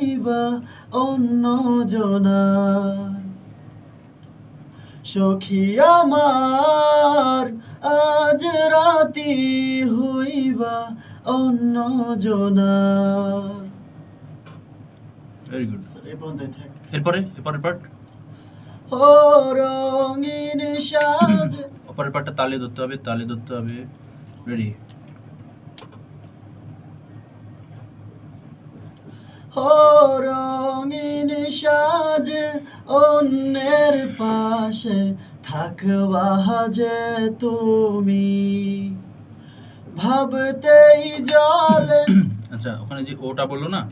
হইবা অন্য জনার সখী আমার আজ রাতি হইবা অন্য জনার ভেরি গুড এই পর্যন্তই থাক। এরপরে এরপরের পার্ট ও রঙিন সাজ। অপরের পার্টটা তালে ধরতে হবে তালে ধরতে হবে। রেডি ও রঙিন সাজ অন্যের পাশে থাকবা যে তুমি। ভাবতেই জলে। আচ্ছা ওখানে যে ওটা বলল না?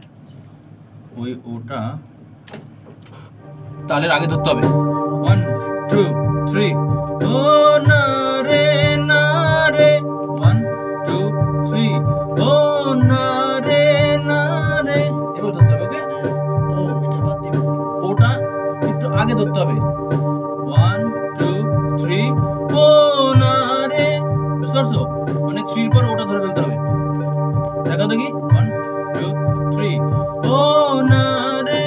ওই ওটা তালের আগে ধরতে হবে। ওয়ান টু থ্রি ও না। আগে হবে। ওয়ান টু থ্রি রে। বুঝতে পারছ? মানে থ্রির পর ওটা ধরে ফেলতে হবে। দেখা দেখি। ওয়ান টু থ্রি ও না রে।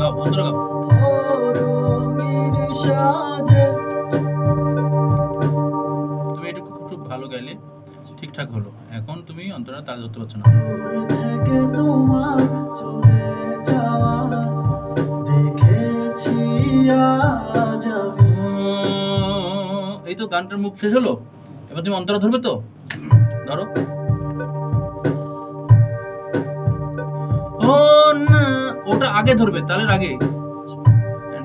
গাও অন্তর গাও তুমি এটা খুব খুব ভালো গাইলে। ঠিকঠাক হলো। এখন তুমি অন্তরা তাল ধরতে পারছ না। এই তো গানটার মুখ শেষ হলো? এবার তুমি অন্তরা ধরবে তো? ধরো। ও না ওটা আগে ধরবে তালের আগে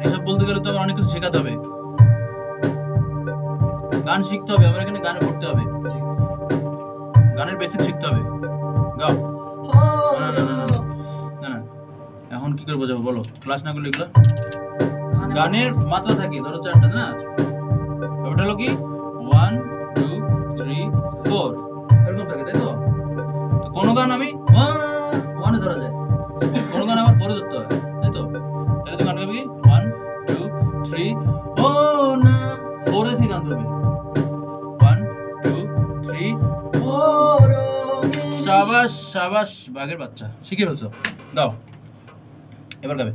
এসব বলতে গেলে তো আবার অনেক কিছু শেখাতে হবে। গান শিখতে হবে আমার এখানে গানে পড়তে হবে। গানের বেসিক শিখতে হবে। গাও। না, না, না, না, না। না না। এখন কি করে বোঝাবো বলো। ক্লাস না করলে এগুলো? গানের মাত্রা থাকে ধরো চারটা না? ব্যাপারটা হলো কি? ওয়ান টু থ্রি ফোর এরকম থাকে তাই তো? কোনো গান আমি ওয়ানে ধরা যায়। কোনো গান আমার ফোরে ধরতে হয়, তাই তো? তাহলে তো গান গাবি ওয়ান টু থ্রি ও না ফোরে থেকে গান ধরবে। ওয়ান টু থ্রি রঙিন সাবাস সাবাস, বাঘের বাচ্চা। শিখে ফেলছো? দাও। এবার গাবে।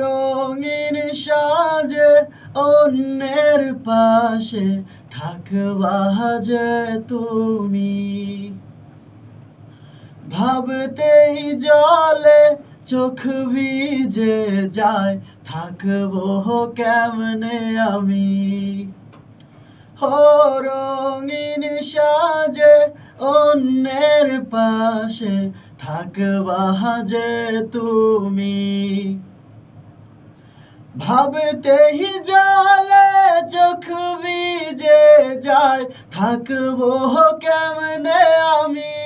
রঙিন সাজে অন্যের পাশে থাকবা যে তুমি। ভাবতেই জলে চোখ ভিজে যায়, থাকব কেমনে আমি? রঙিন সাজে অন্যের পাশে থাকবা যে তুমি। ভাবতেই জলে চোখ ভিজে যায়, থাকব কেমনে আমি?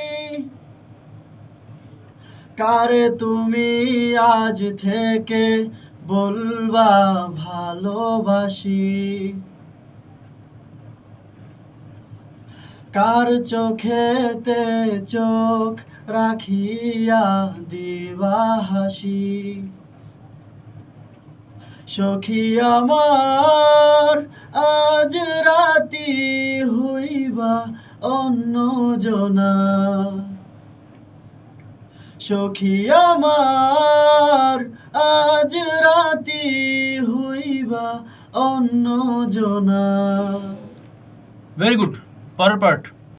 কারে তুমি আজ থেকে বলবা ভালোবাসি? কার চোখেতে চোখ রাখিয়া দিবা হাসি? সখী আমার, আজ রাতি হইবা অন্য জনা। সখী আমার, আজ রাতি হইবা অন্য জনা। ভেরি গুড পরের পার্ট